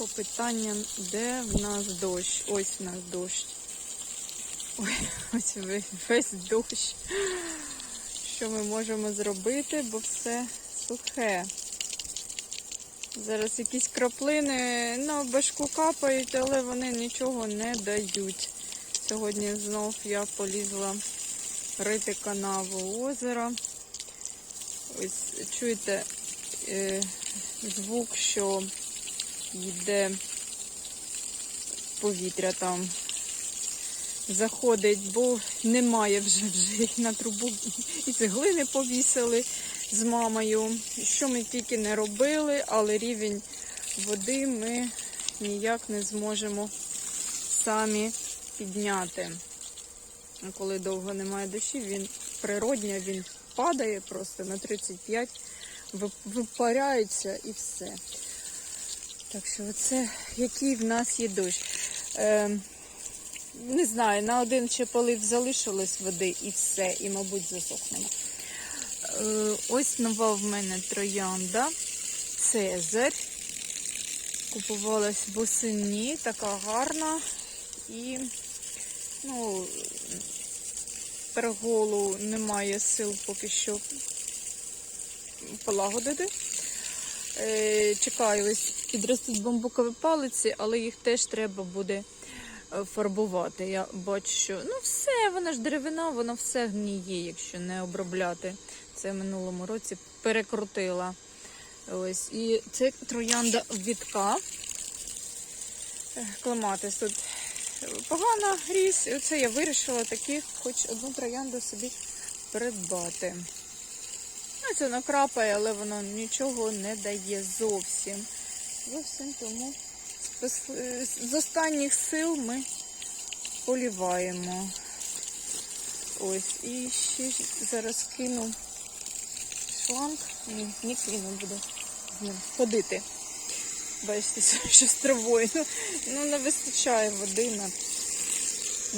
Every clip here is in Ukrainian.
по питанням, де в нас дощ. Ось в нас дощ. Ой, ось весь, дощ. Що ми можемо зробити, бо все сухе. Зараз якісь краплини на башку капають, але вони нічого не дають. Сьогодні знов я полізла рити канаву озера. Ось чуєте е, звук, що йде повітря там. Заходить, бо немає вже вже на трубу і цеглини повісили з мамою. Що ми тільки не робили, але рівень води ми ніяк не зможемо самі підняти. Коли довго немає дощів, він природньо, він падає просто на 35, випаряється і все. Так що оце який в нас є дощ. Е, не знаю, на один ще полив залишилось води і все, і, мабуть, засохнемо. Е, ось нова в мене троянда. Цезарь. Купувалась восені, така гарна. І ну, перголу немає сил поки що полагодити. Е, чекаю, ось підростуть бамбукові палиці, але їх теж треба буде е, фарбувати. Я бачу, що ну все, вона ж деревина, воно все гніє, якщо не обробляти. Це в минулому році перекрутила. Ось. І це троянда вітка. Е, тут погано ріс. І оце я вирішила таки хоч одну троянду собі придбати. Ну, це накрапає, але воно нічого не дає зовсім. Зовсім тому з е, з останніх сил ми поліваємо. Ось, і ще зараз кину шланг. Ні, не кину, буду з ним ходити. Бачите, що з травою. Ну, ну не вистачає води на,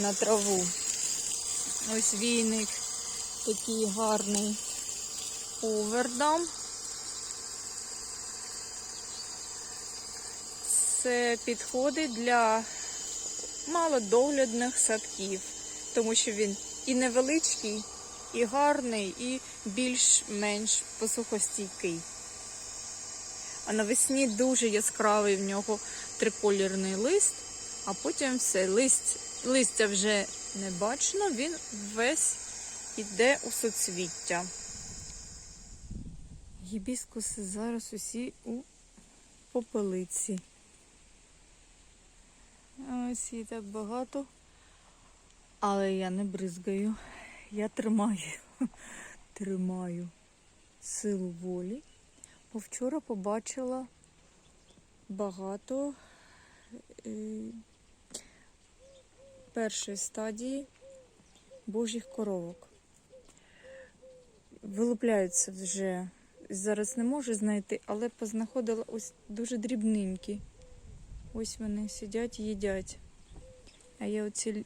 на траву. Ось війник такий гарний овердам. Це підходить для малодоглядних садків, тому що він і невеличкий, і гарний, і більш-менш посухостійкий. А навесні дуже яскравий в нього триколірний лист, а потім все, лист, листя вже не бачно, він весь іде у соцвіття. Гібіскуси зараз усі у попелиці. Ось її так багато. Але я не бризгаю. Я тримаю. Тримаю силу волі. Бо вчора побачила багато е, першої стадії божих коровок. Вилупляються вже. Зараз не можу знайти, але познаходила ось дуже дрібненькі. Ось вони сидять їдять. А є оці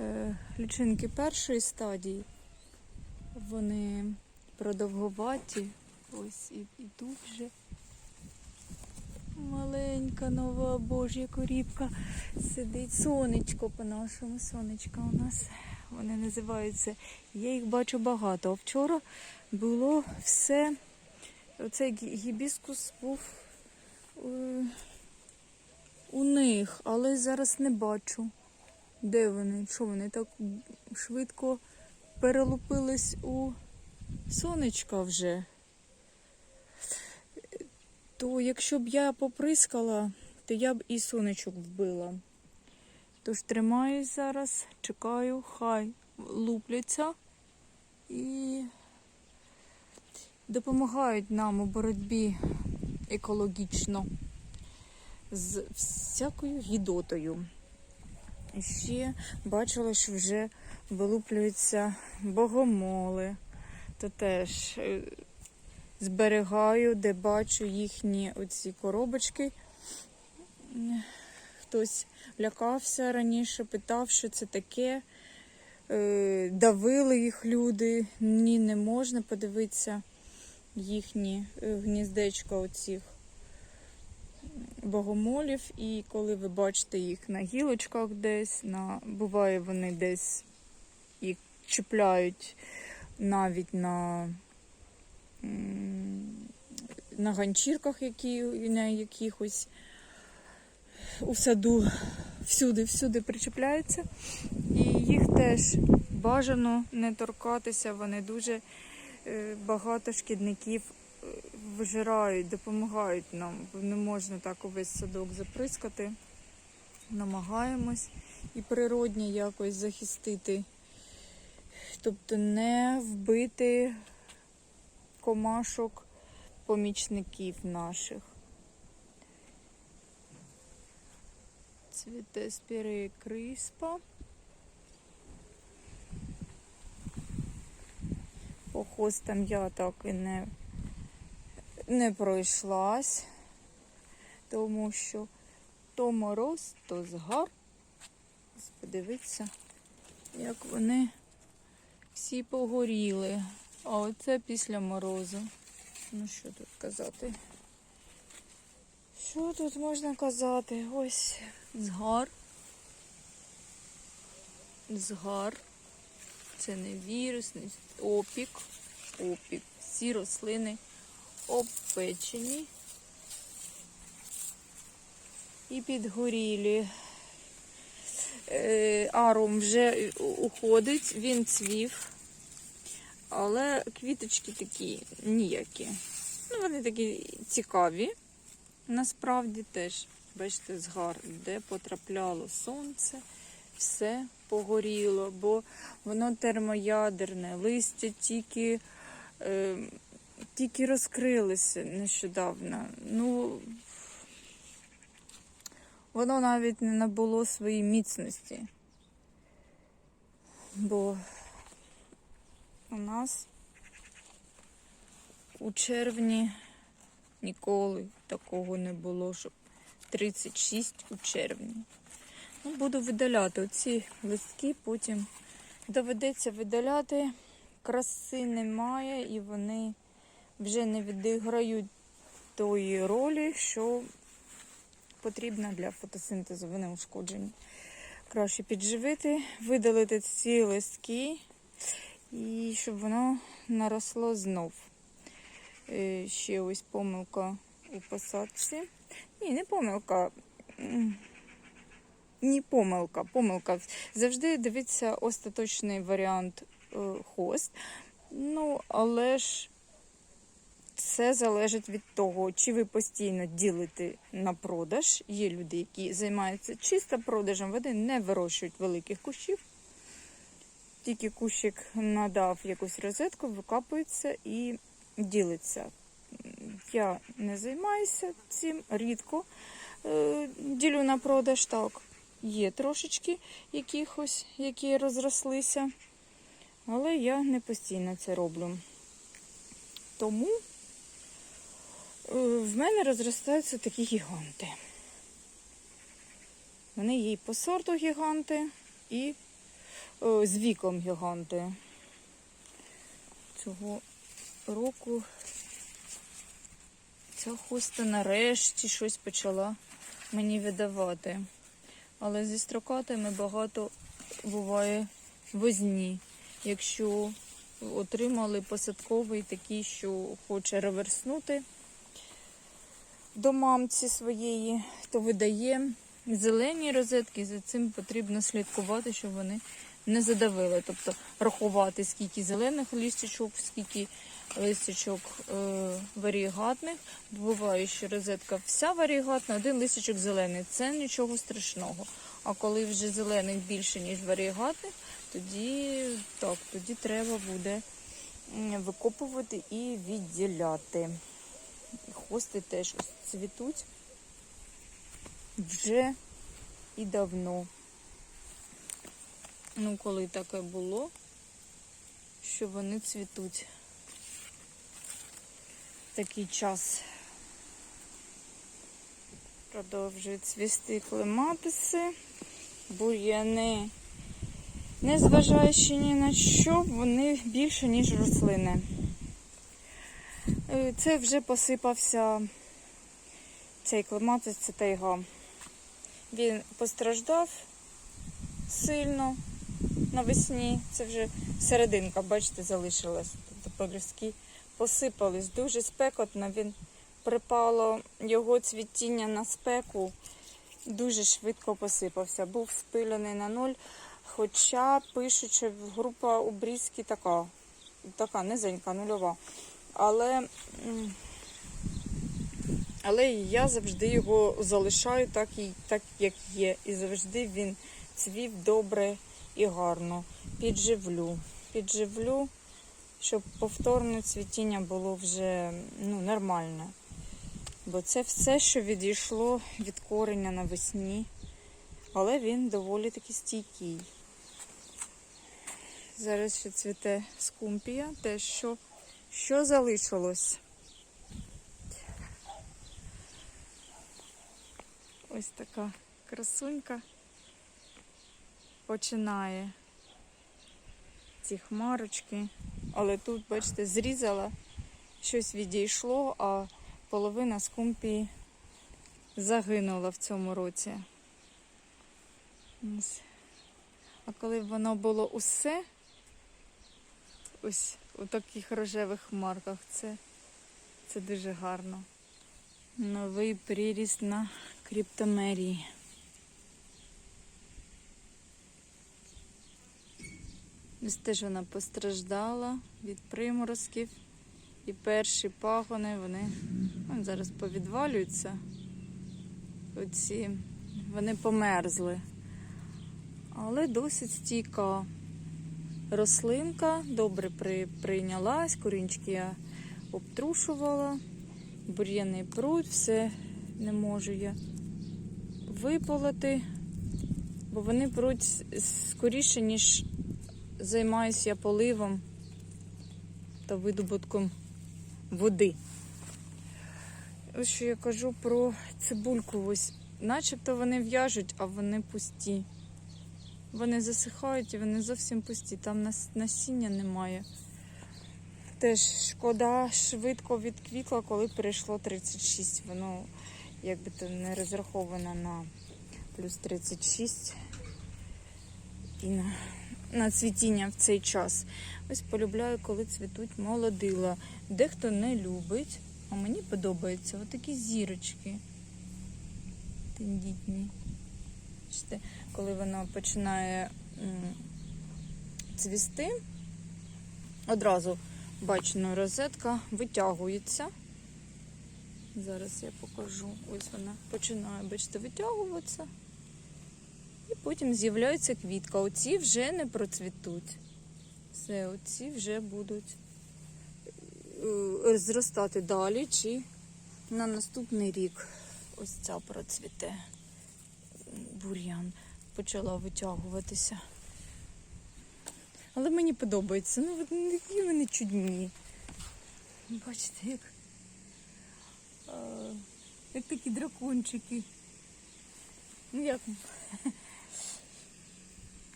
е, лічинки першої стадії. Вони продовговаті. Ось і, і тут вже маленька нова божя корівка сидить. Сонечко по-нашому, сонечко у нас. Вони називаються. Я їх бачу багато. А вчора було все. Оцей гібіскус був е, у них, але зараз не бачу. Де вони? Що вони так швидко перелупились у сонечка вже? То якщо б я поприскала, то я б і сонечок вбила. Тож тримаюсь зараз, чекаю, хай лупляться і допомагають нам у боротьбі екологічно з всякою гідотою. Ще бачила, що вже вилуплюються богомоли. То теж е, зберігаю, де бачу їхні оці коробочки. Хтось лякався раніше, питав, що це таке. Е, Давили їх люди. Ні, не можна подивитися їхні е, гніздечка оцих богомолів, і коли ви бачите їх на гілочках десь, на... буває вони десь їх чіпляють навіть на, на ганчірках, які на якихось у саду всюди, всюди причіпляються. І їх теж бажано не торкатися, вони дуже багато шкідників е, вижирають, допомагають нам. Не можна так увесь садок заприскати. Намагаємось і природньо якось захистити. Тобто не вбити комашок помічників наших. Цвіте спірея криспа. По хостам я так і не, не пройшлась, тому що то мороз, то згар. Подивіться, як вони всі погоріли. А оце після морозу. Ну що тут казати? Що тут можна казати? Ось згар. Згар. Це не вірус, не опік. Опік. Всі рослини обпечені і підгорілі. Е, Арум вже уходить, він цвів, але квіточки такі ніякі. Ну, вони такі цікаві. Насправді теж, бачите, згар, де потрапляло сонце, все погоріло, бо воно термоядерне, листя тільки, е, тільки розкрилися нещодавно. Ну, воно навіть не набуло своєї міцності. Бо у нас у червні ніколи такого не було, щоб 36 у червні. Ну, буду видаляти оці листки, потім доведеться видаляти. Краси немає і вони вже не відіграють тої ролі, що потрібна для фотосинтезу. Вони ушкоджені. Краще підживити, видалити ці листки і щоб воно наросло знов. Е, Ще ось помилка у посадці. Ні, не помилка. Ні, помилка. Помилка. Завжди дивіться остаточний варіант е, хост. Ну, але ж це залежить від того, чи ви постійно ділите на продаж. Є люди, які займаються чисто продажем, вони не вирощують великих кущів. Тільки кущик надав якусь розетку, викапується і ділиться. Я не займаюся цим рідко. Е, Ділю на продаж так. Є трошечки якихось, які розрослися, але я не постійно це роблю. Тому е, в мене розростаються такі гіганти. Вони є і по сорту гіганти, і е, з віком гіганти. Цього року ця хоста нарешті щось почала мені видавати. Але зі строкатами багато буває возні. Якщо отримали посадковий такий, що хоче реверснути до мамці своєї, то видає зелені розетки, за цим потрібно слідкувати, щоб вони не задавили. Тобто рахувати, скільки зелених листячок, скільки листячок е, варігатних. Буває, що розетка вся варігатна, один листячок зелений. Це нічого страшного. А коли вже зелених більше, ніж варігатних, тоді так, тоді треба буде викопувати і відділяти. Хости теж ось цвітуть вже і давно. Ну, коли таке було, що вони цвітуть такий час. Продовжують цвісти клематиси, бур'яни. Незважаючи ні на що, вони більше, ніж рослини. Е, Це вже посипався цей клематис це тайга. Він постраждав сильно навесні. Це вже серединка, бачите, залишилась. Тобто пелюстки посипались. Дуже спекотно. Він припало його цвітіння на спеку. Дуже швидко посипався. Був спилений на нуль. Хоча пишуть, що група обрізки така, така низенька, нульова. Але, але я завжди його залишаю так, так, як є. І завжди він цвів добре і гарно. Підживлю. Підживлю, щоб повторне цвітіння було вже ну, нормальне. Бо це все, що відійшло від кореня навесні. Але він доволі таки стійкий. Зараз ще цвіте скумпія, те, що, що залишилось. Ось така красунька починає ці хмарочки. Але тут, бачите, зрізала, щось відійшло, а половина скумпії загинула в цьому році. А коли б воно було усе, ось у таких рожевих хмарках, це, це дуже гарно. Новий приріст на криптомерії. Ось теж вона постраждала від приморозків. І перші пагони, вони вон зараз повідвалюються. Оці, вони померзли. Але досить стійка рослинка, добре при, прийнялась, корінчики я обтрушувала, бур'яний пруд, все не можу я виполоти, бо вони пруть скоріше, ніж займаюся я поливом та видобутком води. Ось що я кажу про цибульку. Ось, начебто вони в'яжуть, а вони пусті. Вони засихають і вони зовсім пусті. Там нас- насіння немає. Теж шкода швидко відквітла, коли перейшло 36. Воно якби то не розраховано на плюс 36 і на, на цвітіння в цей час. Ось полюбляю, коли цвітуть молодила. Дехто не любить, а мені подобаються отакі зірочки. Тендітні. Бачите, коли воно починає цвісти, одразу бачено, розетка витягується. Зараз я покажу. Ось вона починає, бачите, витягуватися. І потім з'являється квітка. Оці вже не процвітуть. Все, оці вже будуть е, зростати далі чи на наступний рік. Ось ця процвіте. Бур'ян почала витягуватися. Але мені подобається. Ну, які вони чудні. Бачите, як, як такі дракончики. Ну як?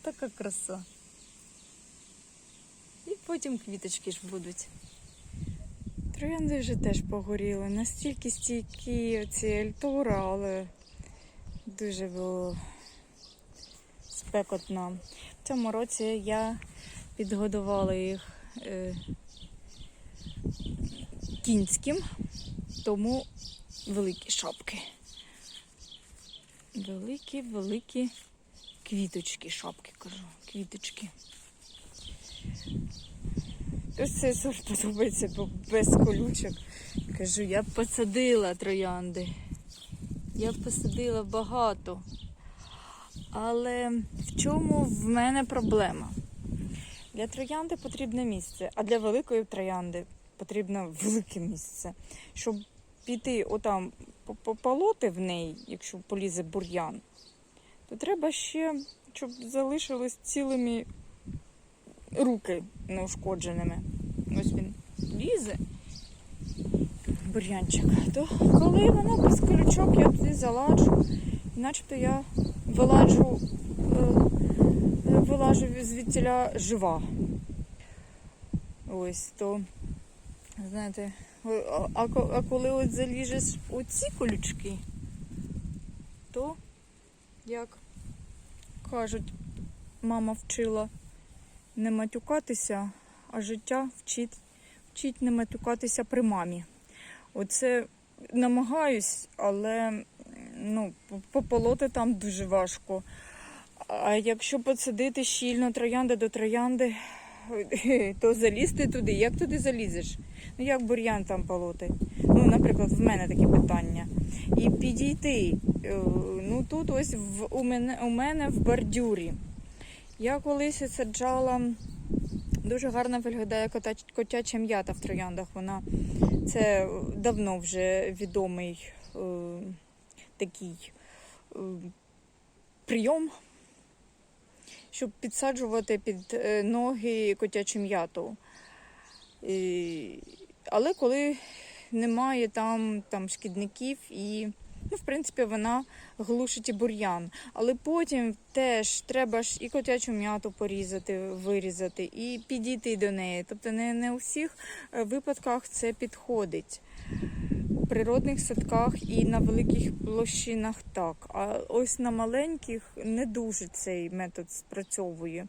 Така краса. І потім квіточки ж будуть. Троянди вже теж погоріли. Настільки стійкі ці ельтора, але дуже було спекотно. В цьому році я підгодувала їх е, кінським, тому великі шапки. Великі, великі квіточки, шапки кажу, квіточки. Ось цей сорт подобається, бо без колючок. Кажу, я посадила троянди. Я б посадила багато. Але в чому в мене проблема? Для троянди потрібне місце, а для великої троянди потрібно велике місце. Щоб піти отам пополоти в неї, якщо полізе бур'ян, то треба ще, щоб залишились цілими руки неушкодженими. Ось він лізе, бур'янчик. То коли воно без колючок, я туди заладжу. І начебто я виладжу, е, вилажу звідтіля жива. Ось то, знаєте, Е, А, коли от заліжеш у ці колючки, то, як кажуть, мама вчила не матюкатися, а життя вчить, вчить не матюкатися при мамі. Оце намагаюсь, але ну, пополоти там дуже важко. А якщо посадити щільно троянда до троянди, то залізти туди. Як туди залізеш? Ну як бур'ян там полоти? Ну, наприклад, в мене таке питання. І підійти. е, Ну тут ось в, у, мене, у мене в бордюрі. Я колись саджала, дуже гарно виглядає котяча м'ята в трояндах. Вона це давно вже відомий е, такий е, прийом, щоб підсаджувати під е, ноги котячу м'яту. Але коли немає там, там шкідників і, ну, в принципі, вона глушить і бур'ян. Але потім теж треба ж і котячу м'яту порізати, вирізати, і підійти до неї. Тобто не, не у всіх е, випадках це підходить. У природних садках і на великих площинах так. А ось на маленьких не дуже цей метод спрацьовує.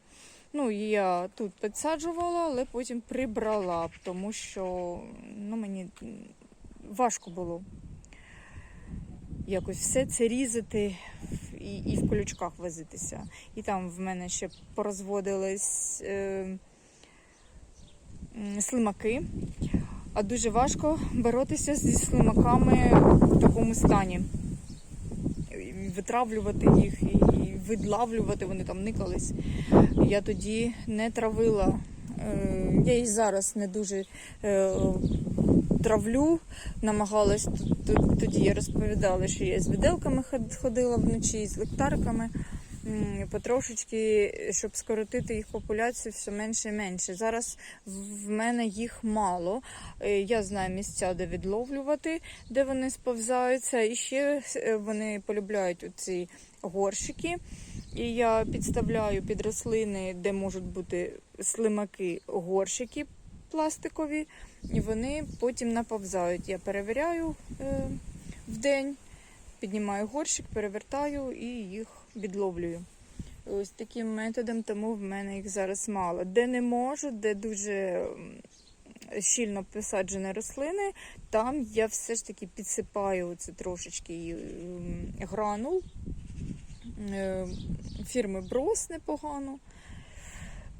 Ну, я тут підсаджувала, але потім прибрала, тому що ну, мені важко було якось все це різати і, і в колючках возитися. І там в мене ще порозводились е, слимаки, а дуже важко боротися зі слимаками в такому стані. Витравлювати їх і відлавлювати, вони там никались. Я тоді не травила. Е, Я і зараз не дуже е, травлю, намагалась тоді я розповідала, що я з віделками ход- ходила вночі, з лектарками. Потрошечки, щоб скоротити їх популяцію все менше і менше. Зараз в мене їх мало. Е, Я знаю місця, де відловлювати, де вони сповзаються. І ще е, вони полюбляють оці горщики. І я підставляю під рослини, де можуть бути слимаки, горщики пластикові, і вони потім наповзають. Я перевіряю е, в день, піднімаю горщик, перевертаю і їх відловлюю. Ось таким методом, тому в мене їх зараз мало. Де не можу, де дуже щільно посаджені рослини, там я все ж таки підсипаю це трошечки гранул е, фірми Брос непогано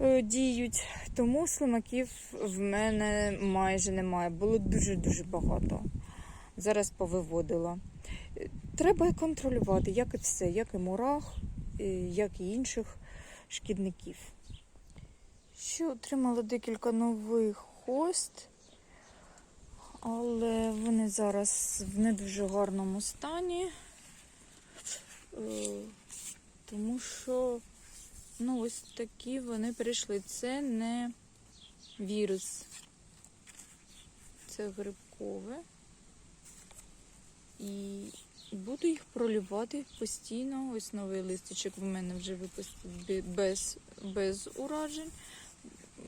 е, діють, тому слимаків в мене майже немає. Було дуже-дуже багато. Зараз повиводила. Треба контролювати, як і все, як і мурах, як і інших шкідників. Ще отримала декілька нових хост, але вони зараз в не дуже гарному стані. Е, Тому що, ну, ось такі вони прийшли. Це не вірус. Це грибкове. І буду їх пролівати постійно. Ось новий листочок в мене вже випустив без, без уражень.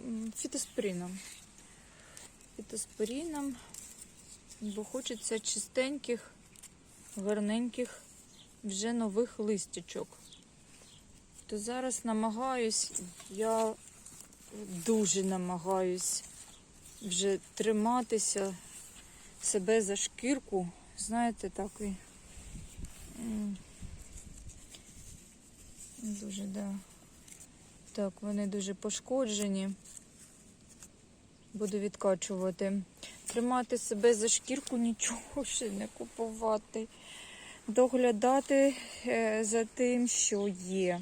М, Фітоспорином. Фітоспорином, бо хочеться чистеньких, гарненьких вже нових листячок. То зараз намагаюсь, я дуже намагаюсь вже триматися себе за шкірку. Знаєте, так дуже, да. Так, вони дуже пошкоджені. Буду відкачувати. Тримати себе за шкірку, нічого ще не купувати доглядати е, за тим, що є.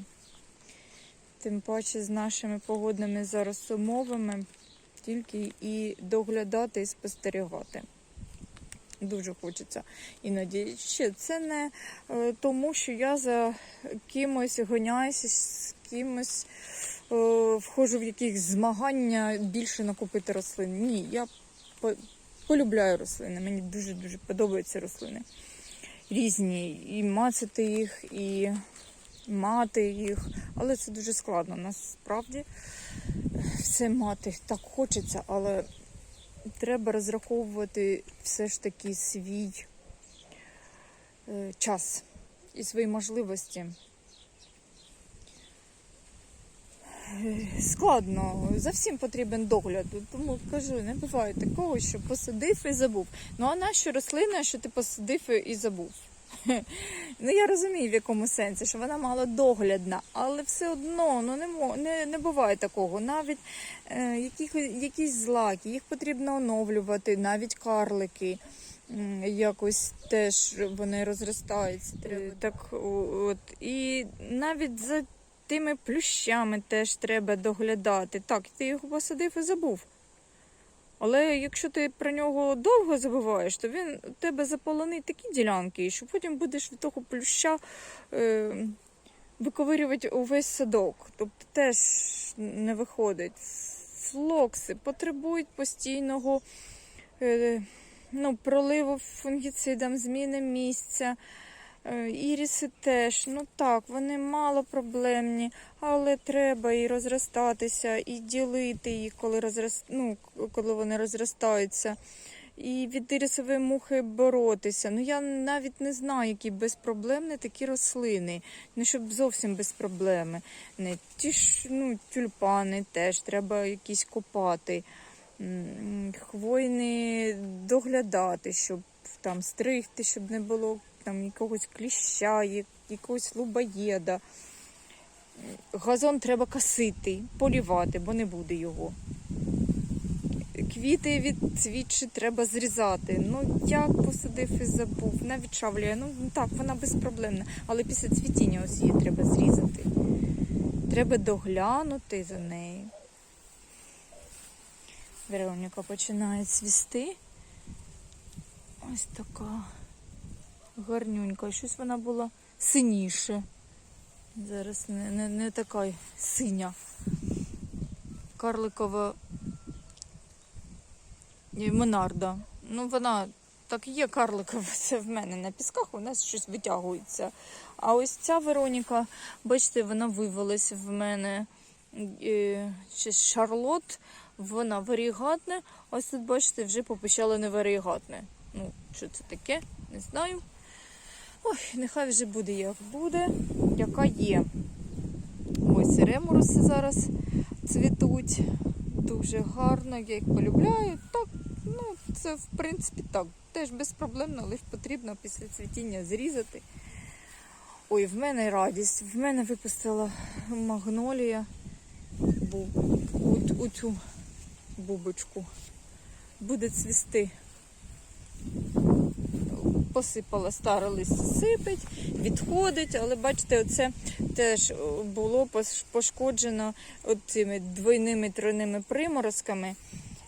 Тим паче з нашими погодними зараз умовами, тільки і доглядати і спостерігати. Дуже хочеться іноді. Ще це не е, тому, що я за кимось гоняюся, з кимось е, входжу в якісь змагання більше накупити рослин. Ні, я по- полюбляю рослини. Мені дуже-дуже подобаються рослини різні, і мацати їх, і мати їх. Але це дуже складно. Насправді все мати так хочеться, але треба розраховувати все ж таки свій е, час і свої можливості. Е, Складно, за всім потрібен догляд. Тому кажу, не буває такого, що посадив і забув. Ну а нащо рослина, що ти посадив і забув? Ну я розумію, в якому сенсі, що вона мало доглядна, але все одно ну не не, не буває такого. Навіть е, яких, якісь злаки, їх потрібно оновлювати, навіть карлики. Якось теж вони розростаються. Е, Так, от. І навіть за тими плющами теж треба доглядати. Так, ти його посадив і забув. Але якщо ти про нього довго забуваєш, то він у тебе заполонить такі ділянки, що потім будеш від того плюща е, виковирювати увесь садок. Тобто теж не виходить. Флокси потребують постійного е, ну, проливу фунгіцидом, зміни місця. Е, Іріси теж, ну так, вони мало проблемні, але треба і розростатися, і ділити їх, коли, розрос... ну, коли вони розростаються. І від ірисової мухи боротися. Ну я навіть не знаю, які безпроблемні такі рослини. Не щоб зовсім без проблеми. Не ті ж ну, тюльпани теж треба якісь копати. Хвойні доглядати, щоб там стригти, щоб не було там якогось кліща, якогось лубоєда. Газон треба косити, полівати, бо не буде його. Квіти від цвітчі треба зрізати. Ну як посадив і забув, навіть шавлює. Ну так, вона безпроблемна. Але після цвітіння ось її треба зрізати. Треба доглянути за нею. Вероніка починає цвісти. Ось така гарнюнька. Щось вона була синіше. Зараз не, не, не така синя. Карликова Монарда. Ну, вона так є карликова, це в мене на пісках, у нас щось витягується. А ось ця Вероніка, бачите, вона вивелась в мене з Шарлот, вона варігатна. Ось тут, бачите, вже попочала не варігатне. Ну, що це таке? Не знаю. Ой, нехай вже буде як буде, яка є. Ось ремуруси зараз цвітуть. Дуже гарно, я їх полюбляю. Так, ну це в принципі так. Теж безпроблемно, ж потрібно після цвітіння зрізати. Ой, в мене радість. В мене випустила магнолія бу, у, у цю бубочку. Буде цвісти. Посипала старе листя, сипить, відходить, але бачите, оце теж було пошкоджено цими двойними тройними приморозками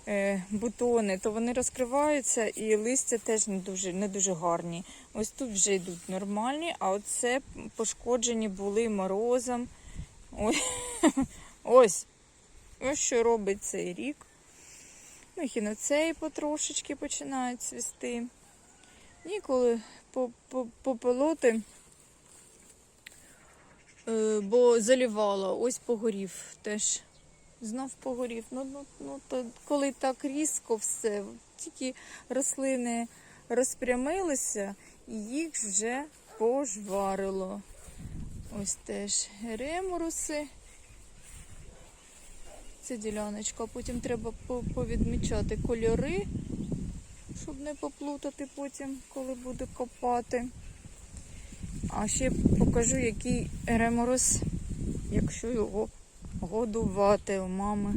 е, бутони, то вони розкриваються і листя теж не дуже, не дуже гарні. Ось тут вже йдуть нормальні, а оце пошкоджені були морозом. Ой, ось. Ось що робить цей рік. Ну, хіноцеї потрошечки починають цвісти. Ніколи по- по- пополоти, е, бо залівала, ось погорів теж. Знов погорів. Ну, ну, ну то коли так різко все, тільки рослини розпрямилися, і їх вже пожварило. Ось теж ремуруси. Це діляночка. Потім треба повідмічати кольори, щоб не поплутати потім, коли буду копати. А ще покажу, який реморос, якщо його годувати у мами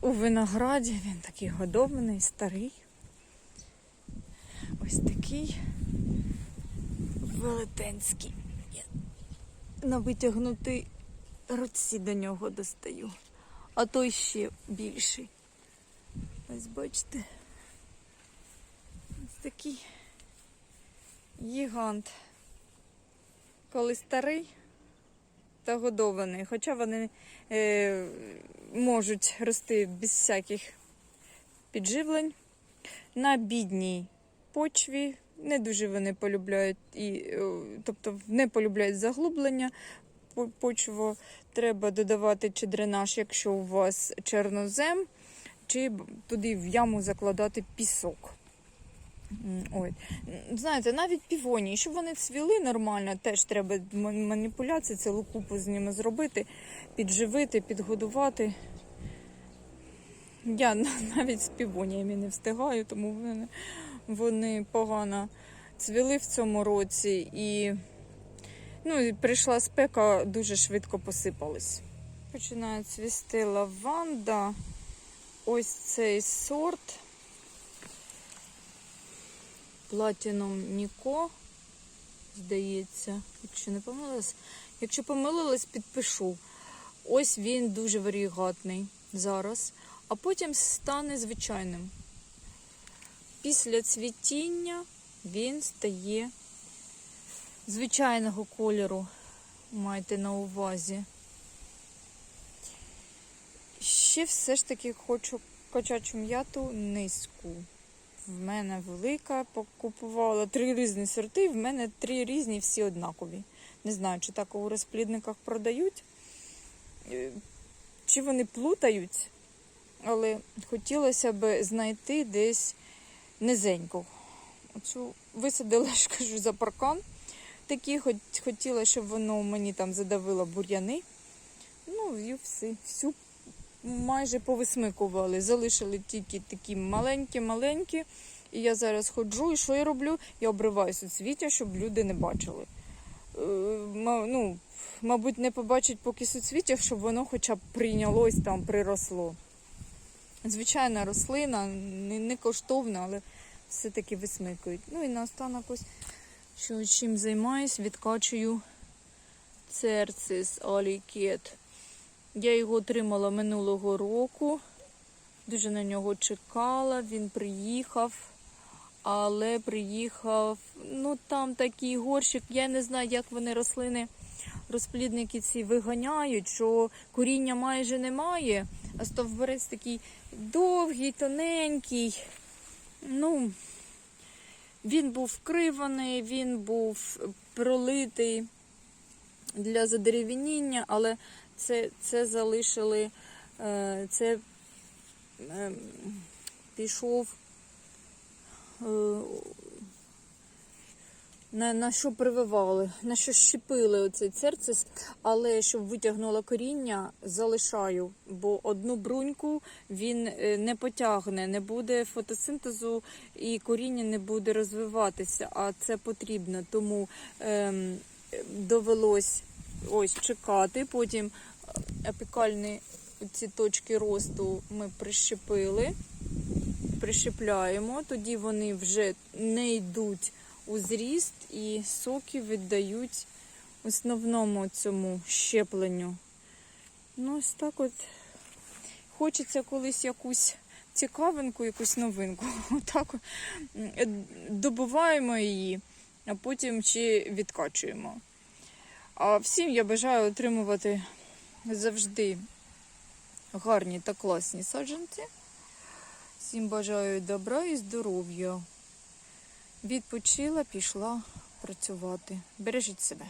у винограді. Він такий годований, старий. Ось такий велетенський. Я на витягнутий руці до нього достаю. А той ще більший. Ось бачите. Такий гігант. Коли старий та годований. Хоча вони е, можуть рости без всяких підживлень. На бідній почві не дуже вони полюбляють, і, е, тобто не полюбляють заглублення. Почву треба додавати чи дренаж, якщо у вас чорнозем, чи туди в яму закладати пісок. Ой. Знаєте, навіть півонії, щоб вони цвіли нормально, теж треба маніпуляції, цілу купу з ними зробити, підживити, підгодувати. Я навіть з півоніями не встигаю, тому вони, вони погано цвіли в цьому році і, ну, прийшла спека, дуже швидко посипались. Починає цвісти лаванда. Ось цей сорт. Platinum Ніко, здається, якщо не помилилась. Якщо помилилась, підпишу. Ось він дуже варігатний зараз, а потім стане звичайним. Після цвітіння він стає звичайного кольору. Майте на увазі. Ще все ж таки хочу качачу м'яту низьку. В мене велика, покупувала три різні сорти, в мене три різні, всі однакові. Не знаю, чи так у розплідниках продають, е, чи вони плутають, але хотілося б знайти десь низеньку. Оцю висадила, ж кажу, за паркан. Такі хоч хотіла, щоб воно мені там задавило бур'яни. Ну і все, всю майже повисмикували. Залишили тільки такі маленькі-маленькі. І я зараз ходжу, і що я роблю? Я обриваю суцвіття, щоб люди не бачили. Е, ну, мабуть, не побачать поки суцвіття, щоб воно хоча б прийнялось там, приросло. Звичайна рослина, не, не коштовна, але все-таки висмикують. Ну і наостанок ось, що чим займаюсь, відкачую церцис алікет. Я його отримала минулого року. Дуже на нього чекала. Він приїхав, але приїхав. Ну там такий горщик. Я не знаю, як вони рослини, розплідники ці виганяють, що коріння майже немає, а стовбурець такий довгий, тоненький. Ну, він був вкриваний, він був пролитий для задерев'яніння, але це, це залишили, е, це е, пішов е, на, на що прививали, на що щепили оцей церцис, але щоб витягнуло коріння, залишаю, бо одну бруньку він е, не потягне, не буде фотосинтезу і коріння не буде розвиватися, а це потрібно. Тому ем, довелось ось чекати. Потім апікальні ці точки росту ми прищепили, прищепляємо, тоді вони вже не йдуть у зріст і соки віддають основному цьому щепленню. Ну, ось так от хочеться колись якусь цікавинку, якусь новинку. Отак добуваємо її, а потім чи відкачуємо. А всім я бажаю отримувати завжди гарні та класні саджанці. Всім бажаю добра і здоров'я. Відпочила, пішла працювати. Бережіть себе.